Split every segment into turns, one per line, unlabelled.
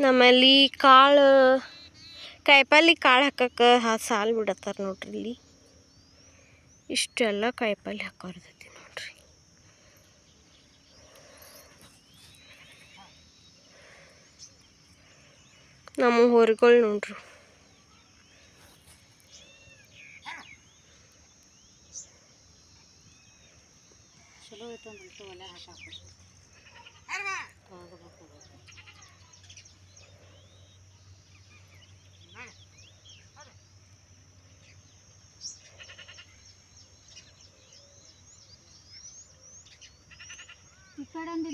ನಮ್ಮಲ್ಲಿ ಕಾಳು, ಕಾಯಿಪಲ್ಲೆ ಕಾಳು ಹಾಕಕ್ಕೆ ಸಾಲು ಬಿಡತ್ತಾರೆ ನೋಡ್ರಿ ಇಲ್ಲಿ. ಇಷ್ಟೆಲ್ಲ ಕಾಯಿಪಲ್ಲೆ ಹಾಕೋರ್ತೈತಿ ನೋಡ್ರಿ. ನಮ್ಮ ಹೋರಿಗಳು ನೋಡ್ರಿ.
ಚಲೋ ఎక్కడండి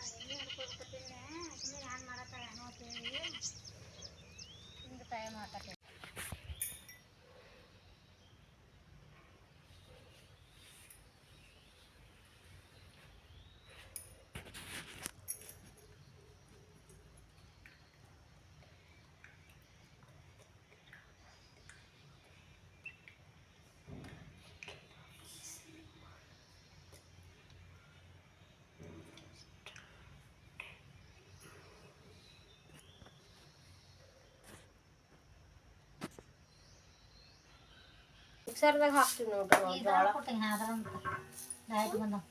ಸುಮ್ಮನೆ ಏನು ಮಾಡತ್ತಾರ ಅಂತೇಳಿ ಹಿಂಗೆ ಟೈಮ್ ಹಾಕತ್ತೆ
ಮಿಕ್ಸರ್ದಾಗ ಹಾಕ್ತೀವಿ ನೋಡ್ರಿ ನಾವು
ಈಗ
ಜೋಳ
ಕೊಡ್ತೀನಿ ಅದ್ರಂತ ಡಯಟ್ ಬಂದವ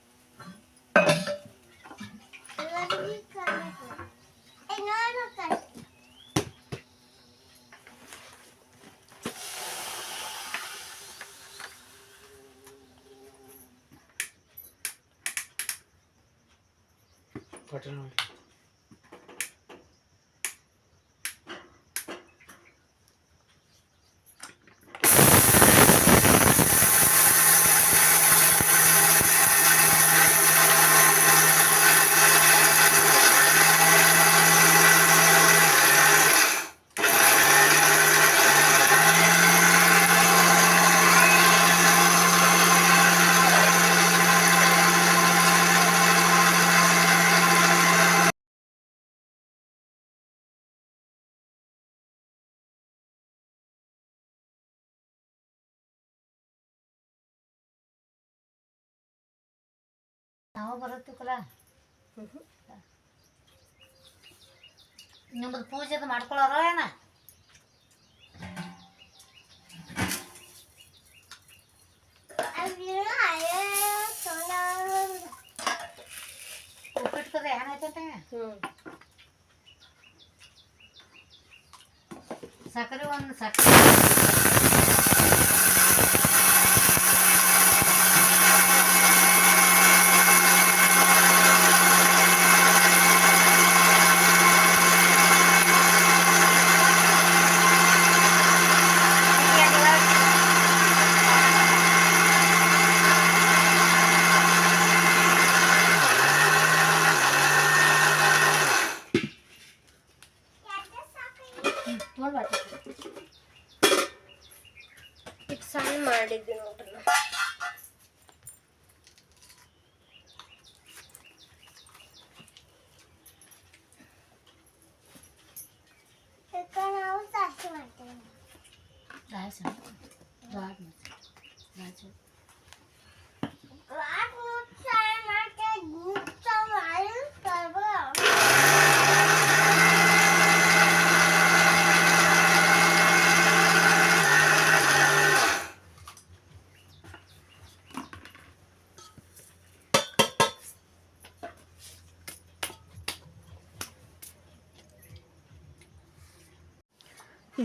ನಾವು ಬರುತ್ತಿಕ್ಕಲ್ಲ ನಿಮ್ದು ಪೂಜೆದು ಮಾಡ್ಕೊಳ್ಳೋರ ಏನ? ಉಪ್ಪಿಟ್ಕದ ಏನಾಯ್ತಂತೆ? ಸಕ್ಕರೆ ಒಂದು ಸಕ್ಕರೆ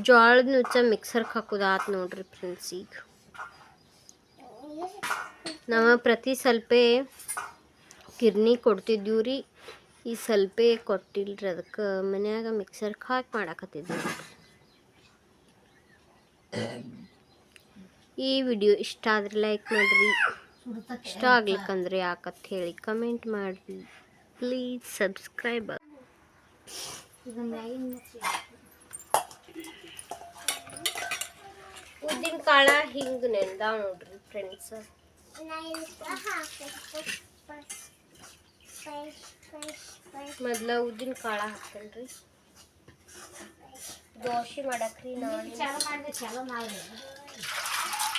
ಜೋಳದ ನುಚ್ಚ ಮಿಕ್ಸರ್ಗೆ ಹಾಕೋದಾತ್ ನೋಡ್ರಿ ಫ್ರೆಂಡ್ಸ್ ಈಗ. ನಾವು ಪ್ರತಿ ಸ್ವಲ್ಪ ಕಿರ್ನಿ ಕೊಡ್ತಿದ್ದೀವಿ ರೀ. ಈ ಸ್ವಲ್ಪ ಕೊಟ್ಟಿಲ್ರಿ ಅದಕ್ಕೆ ಮನ್ಯಾಗ ಮಿಕ್ಸರ್ಗೆ ಹಾಕಿ ಮಾಡಾಕತ್ತಿದ್ದೀವಿ ಈ ವಿಡಿಯೋ ಇಷ್ಟ ಆದ್ರೆ ಲೈಕ್ ಮಾಡ್ರಿ. ಇಷ್ಟ ಆಗ್ಲಿಕ್ಕಂದ್ರೆ ಯಾಕತ್ ಹೇಳಿ ಕಮೆಂಟ್ ಮಾಡಿರಿ. ಪ್ಲೀಸ್ ಸಬ್ಸ್ಕ್ರೈಬ್ ಉದ್ದಿನ ಕಾಳ ಹಿಂಗೆ ನೆನ್ದಾವ ನೋಡ್ರಿ ಫ್ರೆಂಡ್ಸ್ ಮೊದ್ಲ ಉದ್ದಿನ ಕಾಳ ಹಾಕ್ತೇನ್ರಿ. ದೋಸೆ ಮಾಡಕ್ರಿ ನಾನು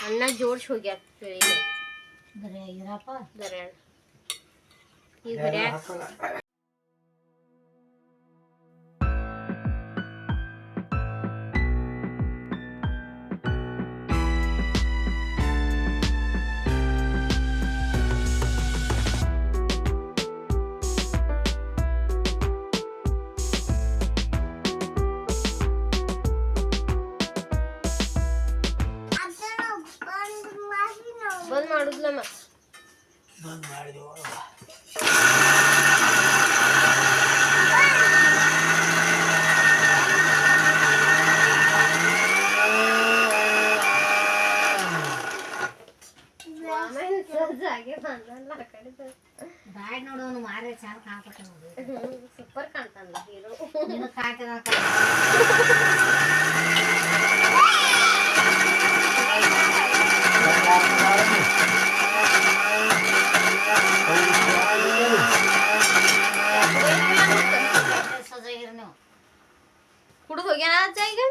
ಅನ್ನ ಜೋಡ್ಸಿ ಹೋಗ್ಯಾರ ದರ್ಯಾಣ ಈಗ
ಬಾಯ್ ನೋಡೋನು ಮಾರೇ ಚಾಲು ಕಾಣ್ಕೊತ ನೋಡಿ.
Super ಕಾಣ್ತಾನಲ್ಲ hero.
ಸಜಾಗಿರ ನೀವು.
ಕುಡಿದು ಹೋಗ್ಯಾನ ಅಜ್ಜ ಈಗ?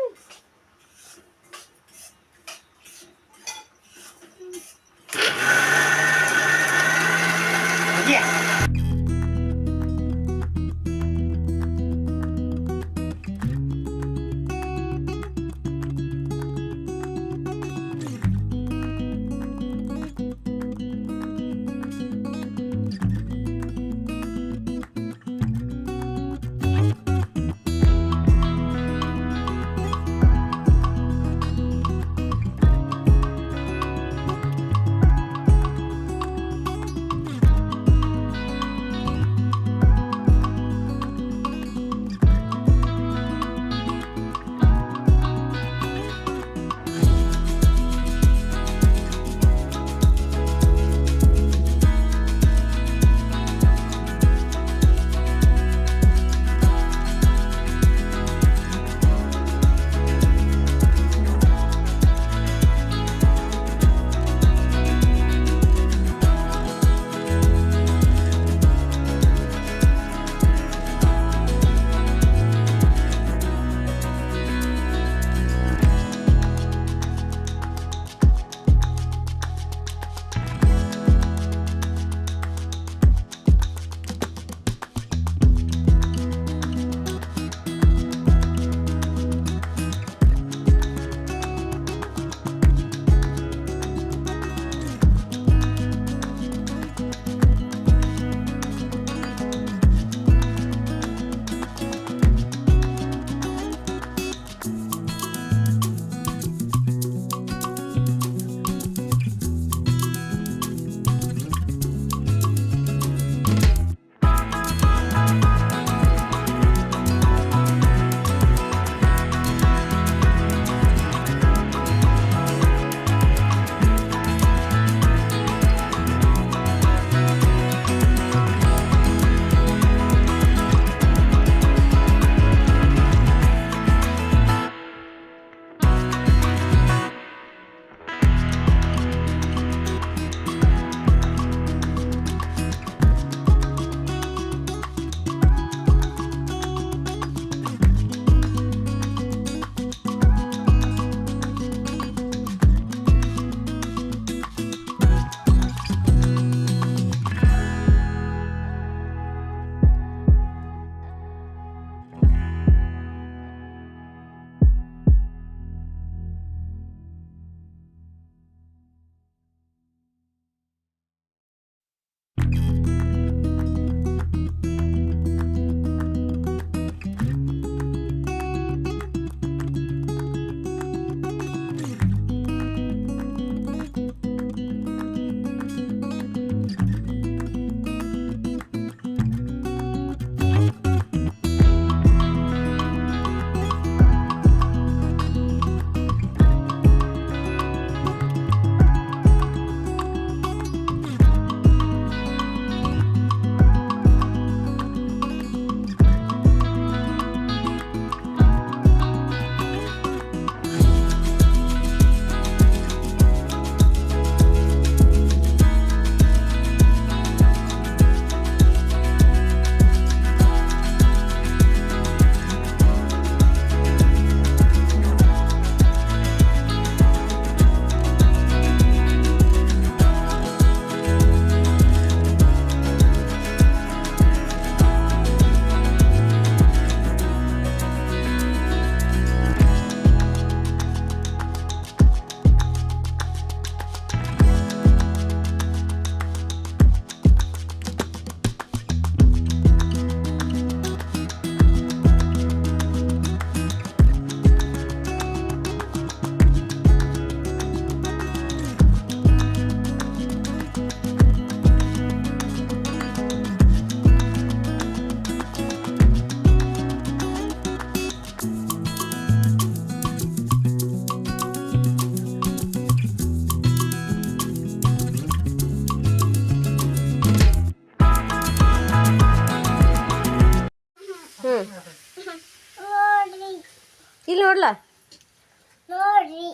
ನೋಡ್ರಿ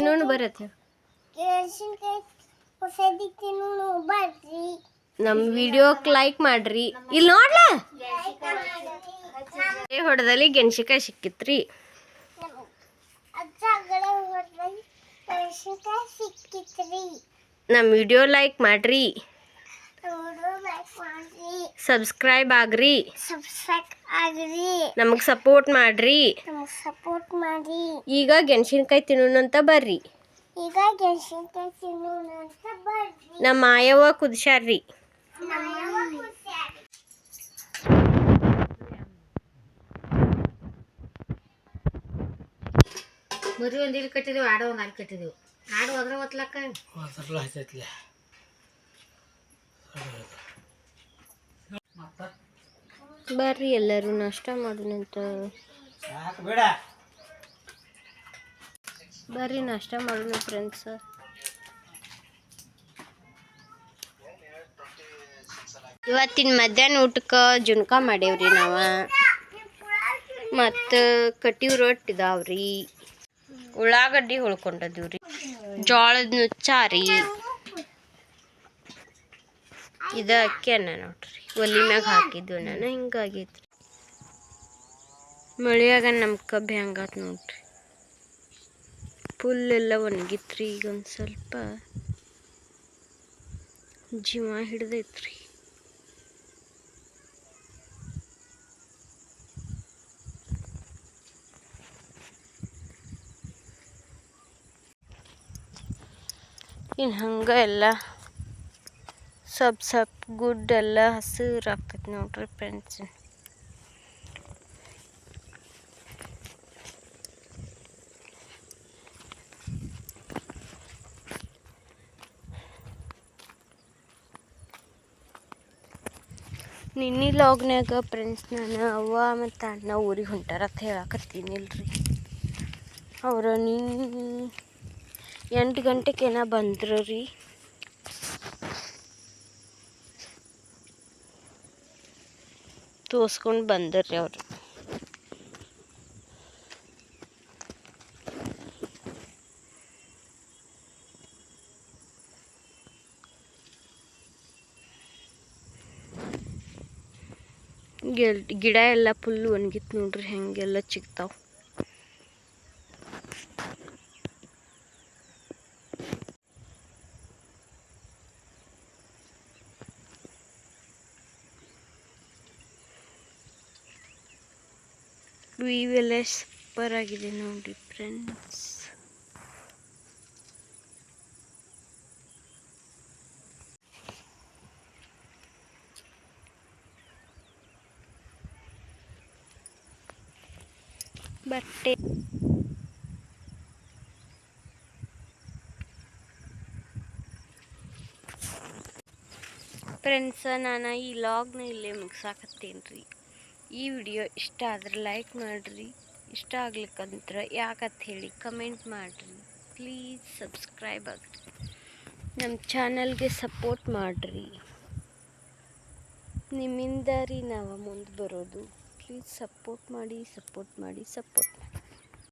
ನೋಡ್ರಿ
ಬರತ್ತೆ.
ಮೆಣಸಿನ್ಕಾಯಿ ಬರ್ರಿ.
ನಮ್ಮ ವಿಡಿಯೋಕ್ಕೆ ಲೈಕ್ ಮಾಡ್ರಿ. ಇಲ್ಲಿ ನೋಡ್ಲ? ಹೊಡೆದಲ್ಲಿ ಗೆಣಸಿಕಾಯಿ ಸಿಕ್ಕಿತ್ರಿ.
ಸಿಕ್ಕಿತ್ರಿ.
ನಮ್ಮ ವಿಡಿಯೋ ಲೈಕ್ ಮಾಡ್ರಿ.
ಲೈಕ್ ಮಾಡ್ರಿ.
ಸಬ್ಸ್ಕ್ರೈಬ್ ಆಗ್ರಿ.
ಸಬ್ಸ್ಕ್ರೈಬ್ ಆಗ್ರಿ.
ನಮಗೆ ಸಪೋರ್ಟ್ ಮಾಡ್ರಿ.
ನಮಗೆ ಸಪೋರ್ಟ್ ಮಾಡಿ
ಈಗ ಗೆಣಸಿನಕಾಯಿ ತಿನ್ನೋಣಂತ ಬರ್ರಿ.
ಈಗ ಗೆಣಸಿನಕಾಯಿ ತಿನ್ನೋಣ ಅಂತ ಬರ್ರಿ.
ನಮ್ಮ ಮಾಯವ್ವ ಕುದಿಸ್ಯಾರ್ರಿ.
ಮರಿ ಒಂದು ಇಲ್ಲಿ ಕಟ್ಟಿದೆವು ಆಡೋ ಒಂದು ಅಲ್ಲಿ ಕಟ್ಟಿದೆವು. ಆಡು ಹೋದ್ರೆ ಒತ್ಲಕ್ಕ?
ಬರ್ರಿ ಎಲ್ಲರೂ ನಾಷ್ಟ ಮಾಡೋಣಂತ ಬರ್ರಿ ನಾಷ್ಟ ಮಾಡೋಣ ಫ್ರೆಂಡ್ಸ್ ಇವತ್ತಿನ ಮಧ್ಯಾಹ್ನ ಊಟಕ್ಕೆ ಜುನ್ಕ ಮಾಡೇವ್ರಿ ನಾವು. ಮತ್ತು ಕಟ್ಟಿವ್ ರೊಟ್ಟಿ ಇದಾವ್ರಿ. ಉಳ್ಳಾಗಡ್ಡಿ ಹೊಳ್ಕೊಂಡದೀವ್ರಿ. ಜೋಳದ ನುಚ್ಚಾರಿ ಇದು ಅಕ್ಕಿ ಅನ್ನ ನೋಡ್ರಿ. ಒಲಿ ಮ್ಯಾಗ ಹಾಕಿದ್ವು ನಾನು ಹಿಂಗಾಗೈತ್ರಿ ಮಳೆಯಾಗ ನಮ್ಮ ಕಬ್ಬಿ ಹಂಗಾತ್ ನೋಡ್ರಿ. ಫುಲ್ ಎಲ್ಲ ಒಣಗಿತ್ರಿ ಈಗ ಒಂದು ಸ್ವಲ್ಪ. ಜೀವ ಹಿಡ್ದೈತ್ರಿ. ಇನ್ನು ಹಂಗೆ ಎಲ್ಲ ಸಪ್ ಸಪ್ ಗುಡ್ ಎಲ್ಲ ಹಸಿರು ಆಗ್ತೈತಿ ನೋಡ್ರಿ ಫ್ರೆಂಡ್ಸ್. ನಿನ್ನೆ ಲಾಗ್ನ್ಯಾಗ ಫ್ರೆಂಡ್ಸ್ ನಾನು ಅವ್ವ ಮತ್ತು ಅಣ್ಣ ಊರಿಗೆ ಹೊಂಟಾರ ಅಂತ ಹೇಳಕತ್ತೀನಿಲ್ರಿ. ಅವ್ರು ನಿನ್ನ ಎಂಟು ಗಂಟೆಗೇನ ಬಂದರು ರೀ. ತೋರ್ಸ್ಕೊಂಡು ಬಂದರ್ರಿ ಅವರು. ಗಿಡ ಎಲ್ಲ ಫುಲ್ ಒಣಗಿತ್ತು ನೋಡ್ರಿ ಹೆಂಗೆಲ್ಲ ಚಿಕ್ತಾವ ವ್ಯೂ ಎಲ್ಲ ಸೂಪರ್ ಆಗಿದೆ ನೋಡಿ ಫ್ರೆಂಡ್ಸ್ ಬಟ್ಟೆ ಫ್ರೆಂಡ್ಸ ನಾನು ಈ ಲಾಗ್ನ ಇಲ್ಲೇ ಮುಗ್ಸಾಕತ್ತೇನೆ ರೀ. ಈ ವಿಡಿಯೋ ಇಷ್ಟ ಆದ್ರೆ ಲೈಕ್ ಮಾಡಿರಿ. ಇಷ್ಟ ಆಗ್ಲಿಕ್ಕಂತ್ರ ಯಾಕಂತ ಹೇಳಿ ಕಮೆಂಟ್ ಮಾಡಿರಿ. ಪ್ಲೀಸ್ ಸಬ್ಸ್ಕ್ರೈಬ್ ಆಗಿರಿ. ನಮ್ಮ ಚಾನಲ್ಗೆ ಸಪೋರ್ಟ್ ಮಾಡಿರಿ. ನಿಮ್ಮಿಂದ ರೀ ನಾವು ಮುಂದೆ ಬರೋದು. ಪ್ಲೀಸ್ ಸಪೋರ್ಟ್ ಮಾಡಿ ಸಪೋರ್ಟ್ ಮಾಡಿ ಸಪೋರ್ಟ್ ಮಾಡಿ.